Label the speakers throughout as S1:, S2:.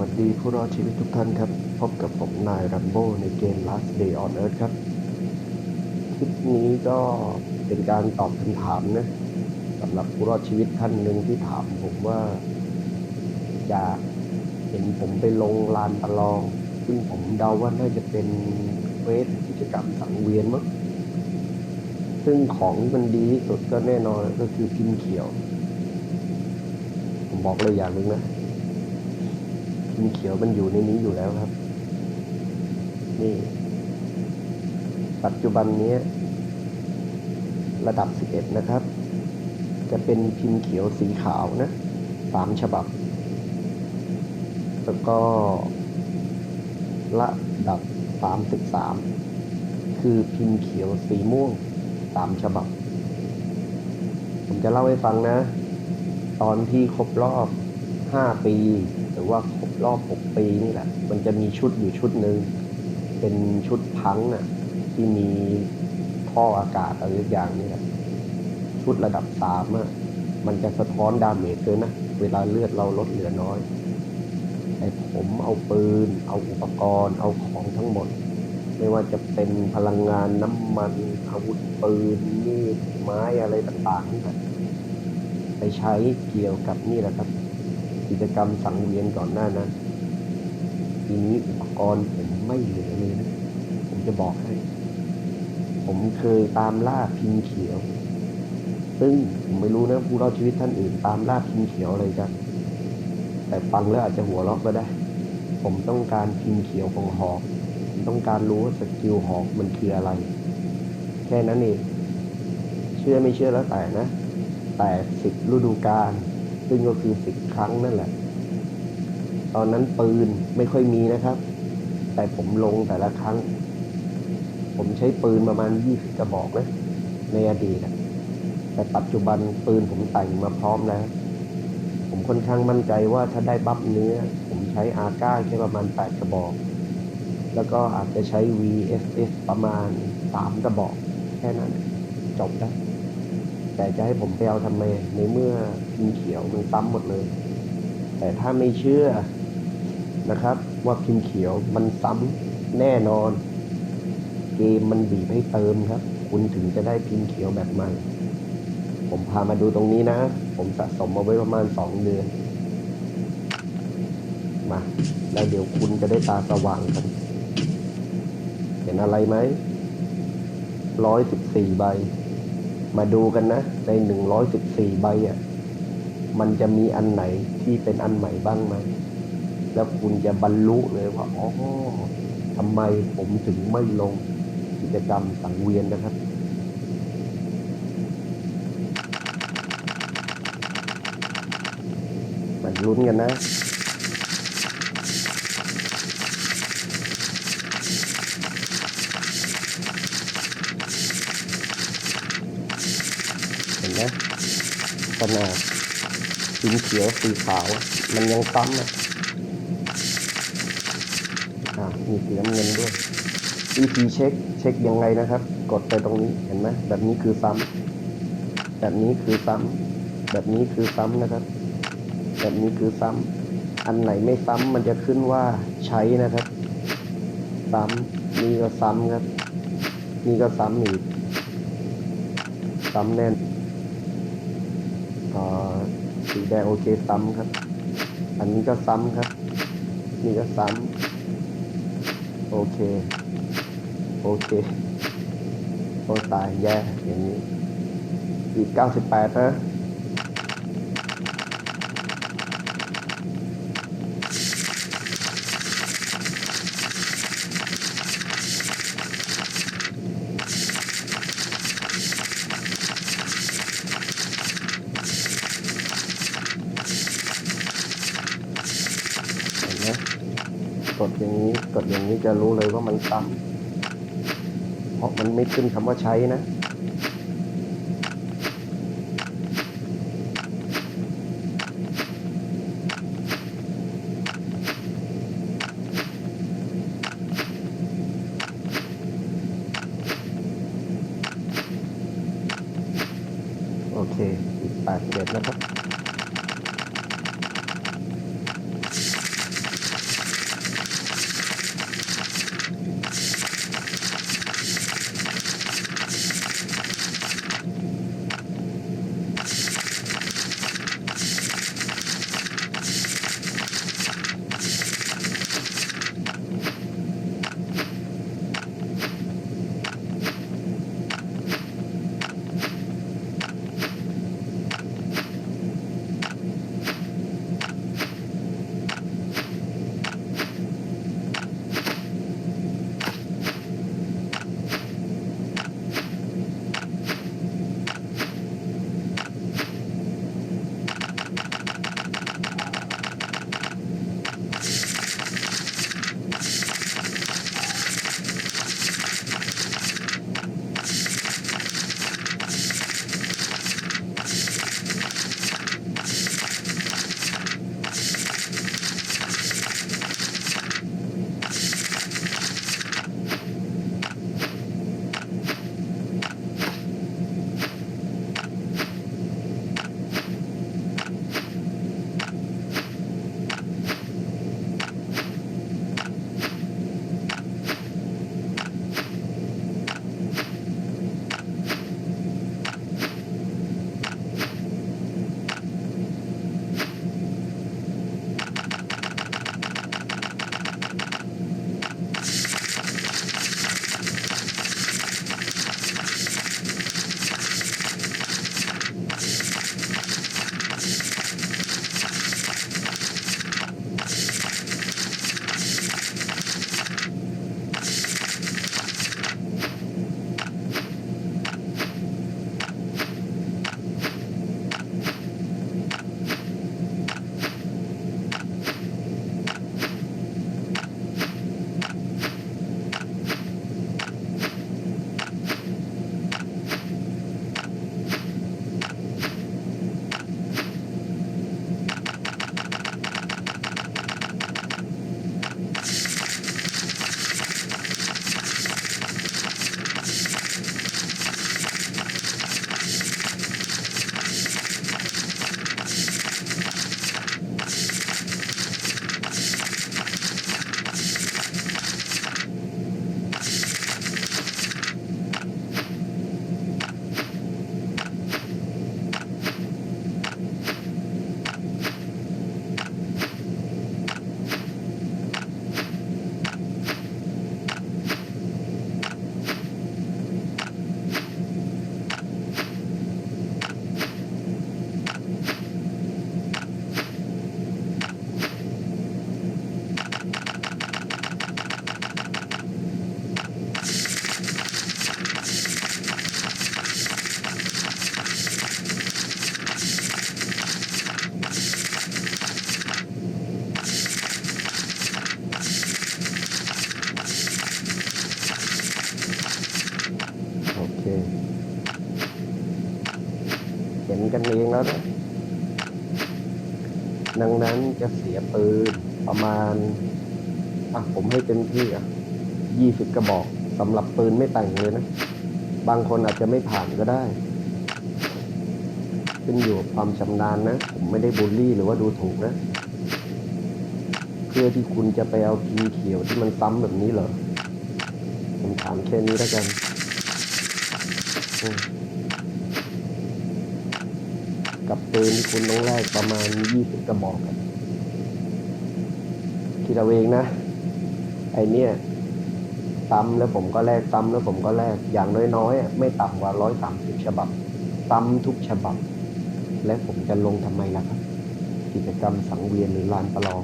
S1: วัสดีผู้รอดชีวิตทุกท่านครับ พบกับผมนายรัมโบ้ในเกม Last Day on Earth ครับ คลิปนี้ก็เป็นการตอบคำถามนะสำหรับผู้รอดชีวิตท่านหนึ่งที่ถามผมว่า อยากเห็นผมไปลงลานประลอง ซึ่งผมเดาว่าน่าจะเป็นเวทกิจกรรมสังเวียนมั้งซึ่งของที่มันดีที่สุดก็แน่นอนก็คือพิมพ์เขียว ผมบอกเลยอย่างหนึ่งนะ พิมเขียวมันอยู่ในนี้อยู่แล้วครับ นี่ ปัจจุบันนี้ระดับ 11 นะครับ จะเป็นพิมพ์เขียวสีขาวนะสามฉบับ แล้วก็ระดับ 33 คือพิมพ์เขียวสีม่วงสามฉบับ ผมจะเล่าให้ฟังนะ ตอนที่ครบรอบ 5 ปี หรือว่าคร รอบ 6 ปีนี่แหละ มันจะมีชุดอยู่ชุดหนึ่งเป็นชุดพังน่ะที่มีท่ออากาศอะไรอย่างนี่แหละชุดระดับสามอะมันจะสะท้อนดาเมจเลยนะ เวลาเลือดเราลดเหลือน้อยแต่ผมเอาปืน เอาอุปกรณ์ เอาของทั้งหมด ไม่ว่าจะเป็นพลังงานน้ำมัน อาวุธปืนมีดไม้อะไรต่างๆนี่แหละไปใช้เกี่ยวกับนี่แหละครับ กิจกรรมสังเวียนก่อนหน้านั้นทีนี้อุปกรณ์ผมไม่เหลือเลยนะผมจะบอกให้ ผมเคยตามล่าพิมพ์เขียว ซึ่งผมไม่รู้นะผู้รอดชีวิตท่านอื่น ตามล่าพิมพ์เขียวอะไรกันแต่ฟังแล้วอาจจะหัวเราะก็ได้ ผมต้องการพิมพ์เขียวของหอกผมต้องการรู้ว่าสกิลหอกมันคืออะไร แค่นั้นเองเชื่อไม่เชื่อแล้วแต่นะแต่สิบฤดูกาล ซึ่งก็คือสิบครั้งนั่นแหละ ตอนนั้นปืนไม่ค่อยมีนะครับ แต่ผมลงแต่ละครั้ง ผมใช้ปืนประมาณยี่สิบกระบอกนะ ในอดีตอะแต่ปัจจุบันปืนผมแต่งมาพร้อมแล้ว ผมค่อนข้างมั่นใจว่าถ้าได้บัฟเนื้อ ผมใช้อาก้าแค่ประมาณแปดกระบอก แล้วก็อาจจะใช้ VSS ประมาณสามกระบอก แค่นั้น จบแล้ว แต่จะให้ผมไปเอาทำไมในเมื่อพิมพ์เขียวมันซ้ำหมดเลย แต่ถ้าไม่เชื่อนะครับ ว่าพิมพ์เขียวมันซ้ำแน่นอน เกมมันบีบให้เติมครับ คุณถึงจะได้พิมพ์เขียวแบบใหม่ผมพามาดูตรงนี้นะ ผมสะสมมาไว้ประมาณสองเดือน มา แล้วเดี๋ยวคุณจะได้ตาสว่างกัน เห็นอะไรไหมร้อยสิบสี่ใบ มาดูกันนะ ในหนึ่งร้อยสิบสี่ใบอะมันจะมีอันไหนที่เป็นอันใหม่บ้างไหม แล้วคุณจะบรรลุเลยว่าอ๋อทำไมผมถึงไม่ลงกิจกรรมสังเวียนนะครับมาลุ้นกันนะ เห็นไหมข นาดสีเขียวสีขาว มันยังซ้ำอะมีสีน้ำเงินด้วยวิธีเช็คเช็คยังไงนะครับ กดไปตรงนี้เห็นไหมแบบนี้คือซ้ำแบบนี้คือซ้ำแบบนี้คือซ้ำนะครับ แบบนี้คือซ้ำอันไหนไม่ซ้ำมันจะขึ้นว่าใช้นะครับ ซ้ำนี่ก็ซ้ำครับ นี่ก็ซ้ำอีกซ้ำแน่น สีแดงโอเคซ้ำครับ อันนี้ก็ซ้ำครับ นี่ก็ซ้ำโอเค โอเคโอตายแย่อย่างนี้ อีกเก้าสิบแปดนะ เห็นไหมก ดอย่างนี้ กดอย่างนี้จะรู้เลยว่ามันต่ำเพราะมันไม่ขึ้นคำว่าใช้นะ เองแล้วนะดังนั้นจะเสียปืนประมาณ อะ ผมให้เต็มที่อะยี่สิบกระบอกสำหรับปืนไม่แต่งเลยนะ บางคนอาจจะไม่ผ่านก็ได้ ขึ้นอยู่กับความชำนาญนะ ผมไม่ได้บูลลี่หรือว่าดูถูกนะ เพื่อที่คุณจะไปเอาพิมเขียวที่มันซ้ำแบบนี้เหรอผมถามแค่นี้แล้วกัน อืม กับปืนที่คุณต้องแลกประมาณยี่สิบกระบอกคิดเอาเองนะ ไอเนี่ยซ้ำแล้วผมก็แลกซ้ำแล้วผมก็แลกอย่างน้อยๆไม่ต่ำกว่าร้อยสามสิบฉบับ ซ้ำทุกฉบับ และผมจะลงทำไมล่ะครับ กิจกรรมสังเวียนหรือลานประลอง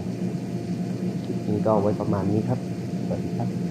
S1: คลิปนี้ก็ไว้ประมาณนี้ครับสวัสดีครับ